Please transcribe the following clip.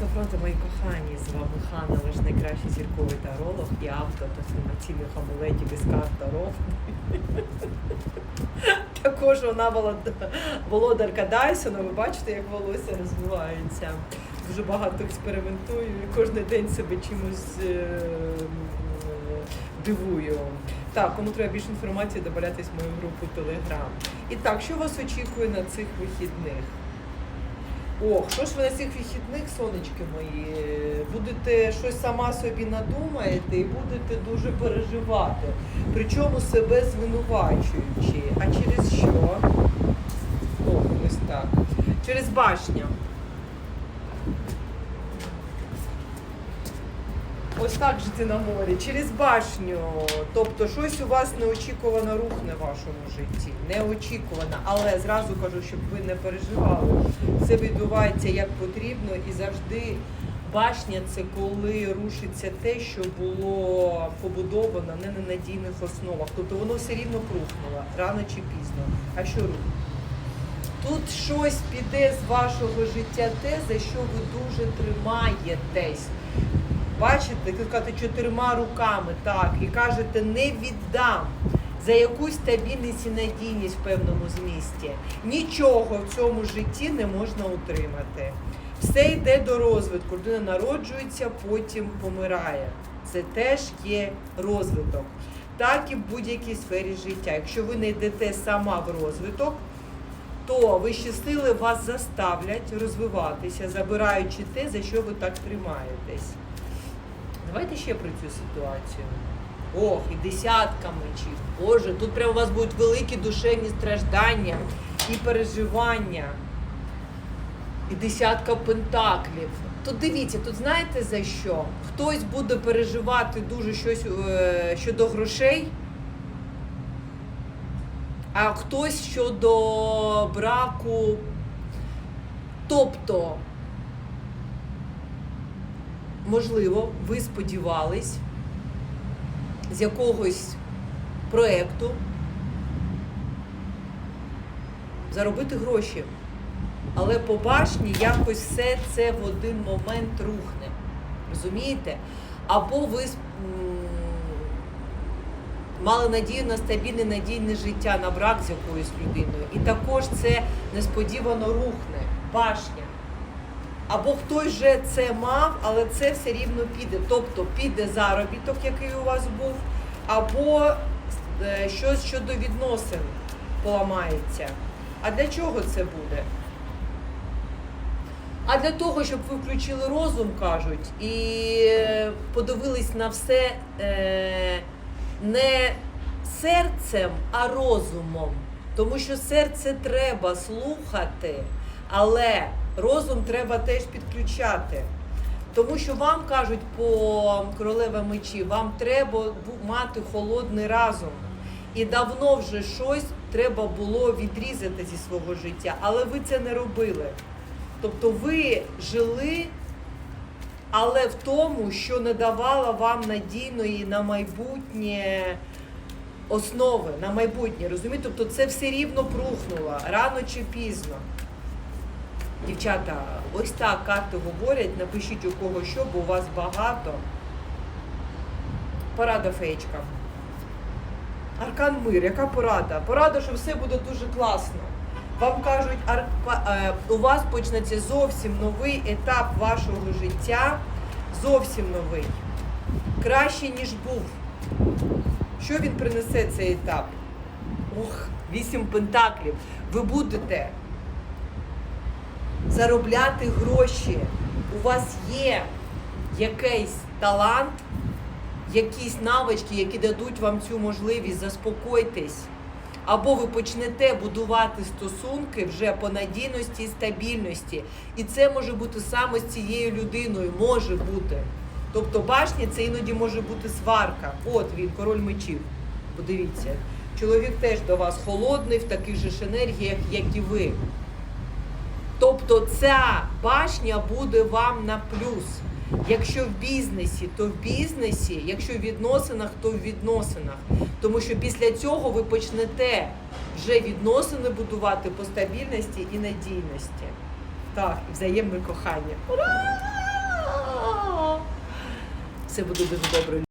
Доброго дня, мої кохані, з вами Ханна, ваш найкращий зірковий таролог і автор трансформаційних амулетів із карт Таро. Також вона волод- володарка Дайсона. Ви бачите, як волосся розвивається. Дуже багато експериментую і кожен день себе чимось е, дивую. Так, кому треба більше інформації, добавляйтесь в мою групу Telegram. І так, що вас очікує на цих вихідних? Ох, що ж ви на цих вихідних, сонечки мої, будете щось сама собі надумаєте і будете дуже переживати. Причому себе звинувачуючи. А через що? О, ось так. Через башню. Ось так жити на морі, через башню. Тобто щось у вас неочікувано рухне в вашому житті. Неочікувано. Але зразу кажу, щоб ви не переживали. Все відбувається як потрібно і завжди башня це коли рушиться те, що було побудовано не на надійних основах. Тобто воно все рівно рухнуло, рано чи пізно. А що рух? Тут щось піде з вашого життя те, за що ви дуже тримаєтесь. Бачите, кажете чотирма руками, так, і кажете, не віддам за якусь стабільність і надійність в певному змісті. Нічого в цьому житті не можна утримати. Все йде до розвитку. Людина народжується, потім помирає. Це теж є розвиток. Так і в будь-якій сфері життя. Якщо ви не йдете сама в розвиток, то вищі сили вас заставлять розвиватися, забираючи те, за що ви так тримаєтесь. Давайте ще про цю ситуацію. Ох, і десятка мечів. Боже, тут прямо у вас будуть великі душевні страждання і переживання. І десятка пентаклів. Тут дивіться, тут знаєте за що? Хтось буде переживати дуже щось е, щодо грошей, а хтось щодо браку. Тобто, можливо, ви сподівались з якогось проєкту заробити гроші. Але по башні якось все це в один момент рухне. Розумієте? Або ви мали надію на стабільне надійне життя, на брак з якоюсь людиною. І також це несподівано рухне. Башня. Або хтось вже це мав, але це все рівно піде. Тобто піде заробіток, який у вас був, або е, щось щодо відносин поламається. А для чого це буде? А для того, щоб ви включили розум, кажуть, і е, подивились на все е, не серцем, а розумом. Тому що серце треба слухати, але розум треба теж підключати. Тому що вам кажуть по королева мечі, вам треба мати холодний разум. І давно вже щось треба було відрізати зі свого життя, але ви це не робили. Тобто ви жили, але в тому, що не давало вам надійної на майбутнє основи, на майбутнє. Розумієте? Тобто це все рівно прухнуло рано чи пізно. Дівчата, ось так карти говорять, напишіть у кого що, бо у вас багато. Порада феєчка. Аркан мир, яка порада? Порада, що все буде дуже класно. Вам кажуть, е, у вас почнеться зовсім новий етап вашого життя, зовсім новий. Краще, ніж був. Що він принесе цей етап? Ох, вісім пентаклів. Ви будете заробляти гроші. У вас є якийсь талант, якісь навички, які дадуть вам цю можливість, заспокойтесь. Або ви почнете будувати стосунки вже по надійності і стабільності. І це може бути саме з цією людиною, може бути. Тобто башня це іноді може бути сварка. От він, король мечів. Подивіться. Чоловік теж до вас холодний, в таких же ж енергіях, як і ви то ця башня буде вам на плюс. Якщо в бізнесі, то в бізнесі, якщо в відносинах, то в відносинах. Тому що після цього ви почнете вже відносини будувати по стабільності і надійності. Так, і взаємне кохання. Ура! Все буде дуже добре.